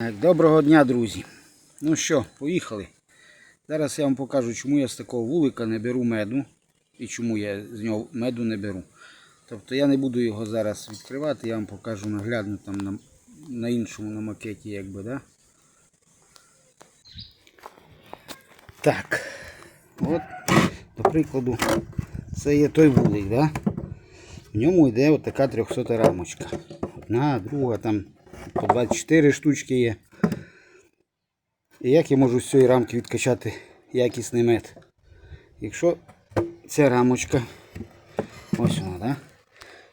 Так, Доброго дня, друзі. Ну що, поїхали. Зараз я вам покажу, чому я з такого вулика не беру меду і чому я з нього меду не беру. Тобто я не буду його зараз відкривати, я вам покажу наглядно там на, на іншому на макеті, якби, да? Так. От, до прикладу, це є той вулик, да? В ньому йде от така 300 рамочка. Одна, друга, там по 24 штучки є. І як я можу з цієї рамки відкачати якісний мед? Якщо ця рамочка, ось вона, да?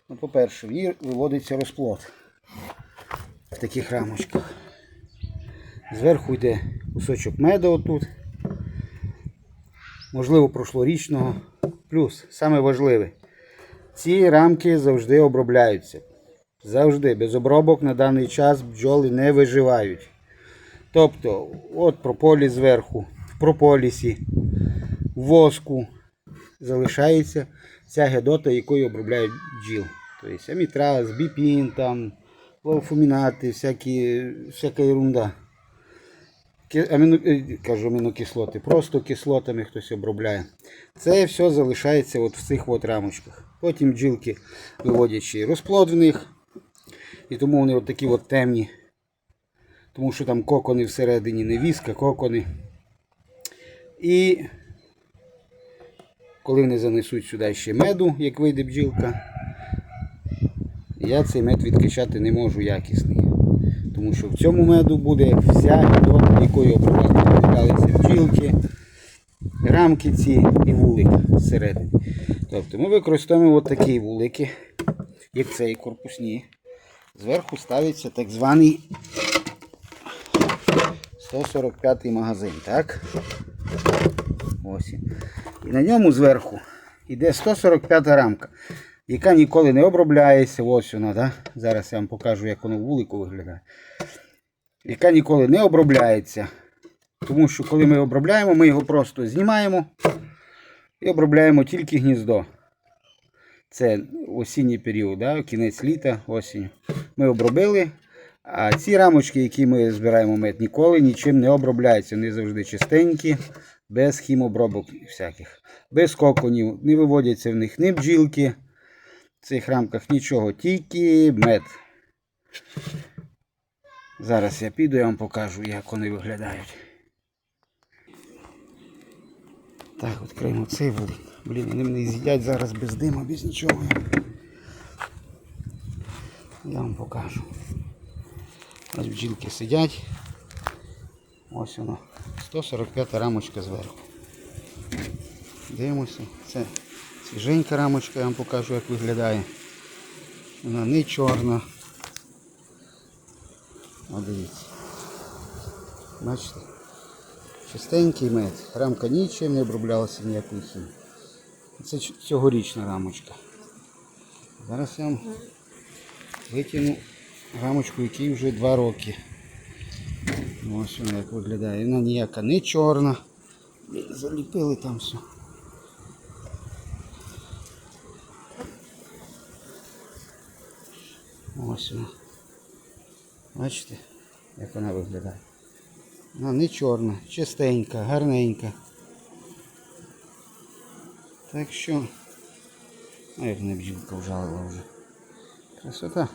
Ну, по-перше, в ній виводиться розплод в таких рамочках. Зверху йде кусочок меду отут. Можливо, прошлорічного. Плюс, саме важливе, ці рамки завжди обробляються. Завжди, без обробок на даний час бджоли не виживають. Тобто, от прополіс зверху, в прополісі, в воску залишається ця гедота, якою обробляють бджіл. Тобто амітраз, біпін, там, лауфумінати, всякі, всяка ерунда. Е, кажу амінокислоти, просто кислотами хтось обробляє. Це все залишається от в цих от рамочках. Потім бджілки виводять ще розплод в них. І тому вони от такі от темні. Тому що там кокони всередині, не віска, кокони. І коли вони занесуть сюди ще меду, як вийде бджілка, я цей мед відкачати не можу якісний. Тому що в цьому меду буде вся якою оброблялися бджілки, рамки ці і вулик зсередини. Тобто ми використовуємо от такі вулики, як цей корпусні. Зверху ставиться так званий 145 магазин, так? Ось. І на ньому зверху йде 145 рамка, яка ніколи не обробляється. Ось вона, так? Зараз я вам покажу, як воно в вулику виглядає. Яка ніколи не обробляється. Тому що коли ми обробляємо, ми його просто знімаємо і обробляємо тільки гніздо. Це осінній період, да? кінець літа, осінь. Ми обробили. А ці рамочки, які ми збираємо мед, ніколи нічим не обробляються. Вони завжди чистенькі, без хімобробок всяких. Без коконів. Не виводяться в них ні бджілки. В цих рамках нічого, тільки мед. Зараз я піду, я вам покажу, як вони виглядають. Так, відкриємо цей вулик. Блін, вони мене з'їдять зараз без дима, без нічого. Я вам покажу. Ось бджілки сидять. Ось воно. 145 рамочка зверху. Дивимося. Це свіженька рамочка, я вам покажу, як виглядає. Вона не чорна. О, дивіться. Бачите? Чистенький мед. Рамка нічим не оброблялася ніякою хімією. Це цьогорічна рамочка. Зараз я вам витягну рамочку, якій вже 2 роки. Ось вона як виглядає. Вона ніяка не чорна. Заліпили там все. Ось вона. Бачите, як вона виглядає. Вона не чорна, чистенька, гарненька. Так що, ну як не бджілка вжалила вже. Красота.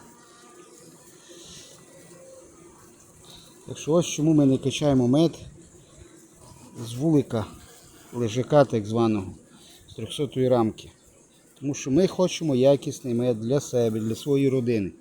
Так що ось чому ми не качаємо мед з вулика лежака так званого, з 300 рамки. Тому що ми хочемо якісний мед для себе, для своєї родини.